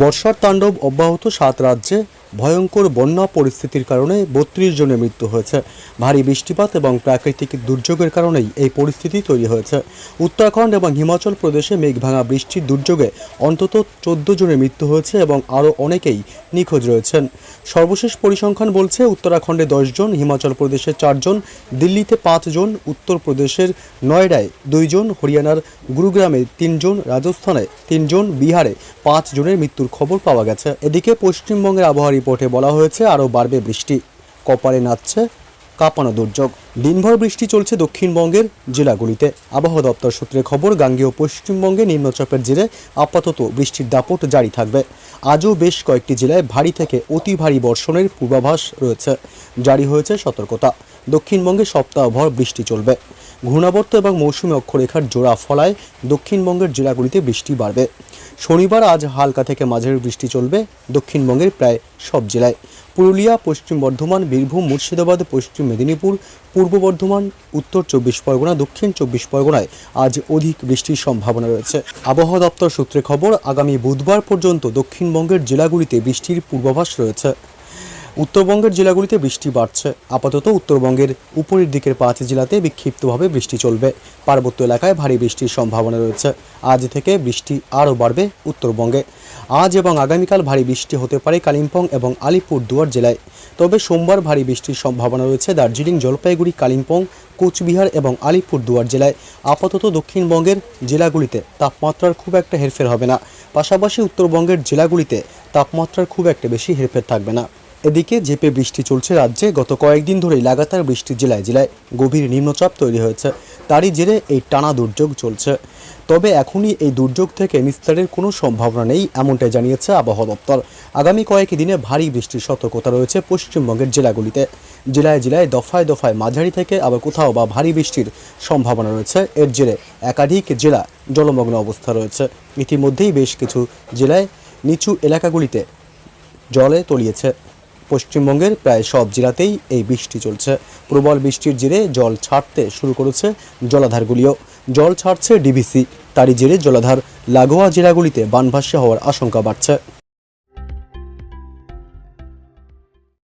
বর্ষার তাণ্ডব অব্যাহত সাত রাজ্যে। ভয়ঙ্কর বন্যা পরিস্থিতির কারণে বত্রিশ জনের মৃত্যু হয়েছে। ভারী বৃষ্টিপাত এবং প্রাকৃতিক দুর্যোগের কারণেই এই পরিস্থিতি তৈরি হয়েছে। উত্তরাখণ্ড এবং হিমাচল প্রদেশে মেঘভাঙা বৃষ্টির দুর্যোগে অন্তত চোদ্দ জনের মৃত্যু হয়েছে এবং আরও অনেকেই নিখোঁজ রয়েছেন। সর্বশেষ পরিসংখ্যান বলছে, উত্তরাখণ্ডে দশজন হিমাচল প্রদেশে চারজন দিল্লিতে পাঁচজন উত্তরপ্রদেশের নয়ডায় দুইজন হরিয়ানার গুরুগ্রামে তিনজন রাজস্থানে তিনজন বিহারে পাঁচ জনের মৃত্যুর খবর পাওয়া গেছে। এদিকে পশ্চিমবঙ্গের আবহাওয়া রিপোর্টে বলা হয়েছে, আরও বাড়বে বৃষ্টি। কপালে নাচছে কাঁপানো দুর্যোগ। দিনভর বৃষ্টি চলছে দক্ষিণবঙ্গের জেলাগুলিতে। আবহাওয়া দপ্তর সূত্রে খবর, গাঙ্গেয় পশ্চিমবঙ্গে নিম্নচাপের জেরে আপাতত বৃষ্টির দাপট জারি থাকবে। আজও বেশ কয়েকটি জেলায় ভারী থেকে অতি ভারী বর্ষণের পূর্বাভাস রয়েছে। জারি হয়েছে সতর্কতা। দক্ষিণবঙ্গে সপ্তাহভর বৃষ্টি চলবে। ঘূর্ণাবর্ত এবং মৌসুমী অক্ষরেখার জোড়া ফলায় দক্ষিণবঙ্গের জেলাগুলিতে বৃষ্টি বাড়বে। শনিবার আজ হালকা থেকে মাঝারি বৃষ্টি চলবে দক্ষিণবঙ্গের প্রায় সব জেলায়। পুরুলিয়া, পশ্চিম বর্ধমান, বীরভূম, মুর্শিদাবাদ, পশ্চিম মেদিনীপুর, পূর্ব বর্ধমান, উত্তর চব্বিশ পরগনা, দক্ষিণ চব্বিশ পরগনায় আজ অধিক বৃষ্টির সম্ভাবনা রয়েছে। আবহাওয়া দপ্তর সূত্রে খবর, আগামী বুধবার পর্যন্ত দক্ষিণবঙ্গের জেলাগুলিতে বৃষ্টির পূর্বাভাস রয়েছে। উত্তরবঙ্গের জেলাগুলিতে বৃষ্টি বাড়ছে। আপাতত উত্তরবঙ্গের উপরের দিকের পাঁচ জেলাতে বিক্ষিপ্তভাবে বৃষ্টি চলবে। পার্বত্য এলাকায় ভারী বৃষ্টির সম্ভাবনা রয়েছে। আজ থেকে বৃষ্টি আরও বাড়বে উত্তরবঙ্গে। আজ এবং আগামীকাল ভারী বৃষ্টি হতে পারে কালিম্পং এবং আলিপুর দুয়ার জেলায়। তবে সোমবার ভারী বৃষ্টির সম্ভাবনা রয়েছে দার্জিলিং, জলপাইগুড়ি, কালিম্পং, কোচবিহার এবং আলিপুর দুয়ার জেলায়। আপাতত দক্ষিণবঙ্গের জেলাগুলিতে তাপমাত্রার খুব একটা হেরফের হবে না। পাশাপাশি উত্তরবঙ্গের জেলাগুলিতে তাপমাত্রার খুব একটা বেশি হেরফের থাকবে না। এদিকে জেপে বৃষ্টি চলছে রাজ্যে। গত কয়েকদিন ধরেই লাগাতার বৃষ্টি জেলায় জেলায় গভীর নিম্নচাপ তৈরি হয়েছে। তারই জেরে এই টানা দুর্যোগ চলছে। তবে এখনই এই দুর্যোগ থেকে নিস্তারের কোনো সম্ভাবনা নেই, এমনটাই জানিয়েছে আবহাওয়া দপ্তর। আগামী কয়েক দিনে ভারী বৃষ্টির সতর্কতা রয়েছে পশ্চিমবঙ্গের জেলাগুলিতে। জেলায় জেলায় দফায় দফায় মাঝারি থেকে আবার কোথাও বা ভারী বৃষ্টির সম্ভাবনা রয়েছে। এর জেরে একাধিক জেলা জলমগ্ন অবস্থা রয়েছে। ইতিমধ্যেই বেশ কিছু জেলায় নিচু এলাকাগুলিতে জলে তলিয়েছে। পশ্চিমবঙ্গের প্রায় সব জেলাতেই এই বৃষ্টি চলছে। প্রবল বৃষ্টির জেরে জল ছাড়তে শুরু করেছে জলাধারগুলিও। জল ছাড়ছে ডিভিসি তারই জেরে জলাধার, লাগোয়া জেলাগুলিতে বানভাসী হওয়ার আশঙ্কা বাড়ছে।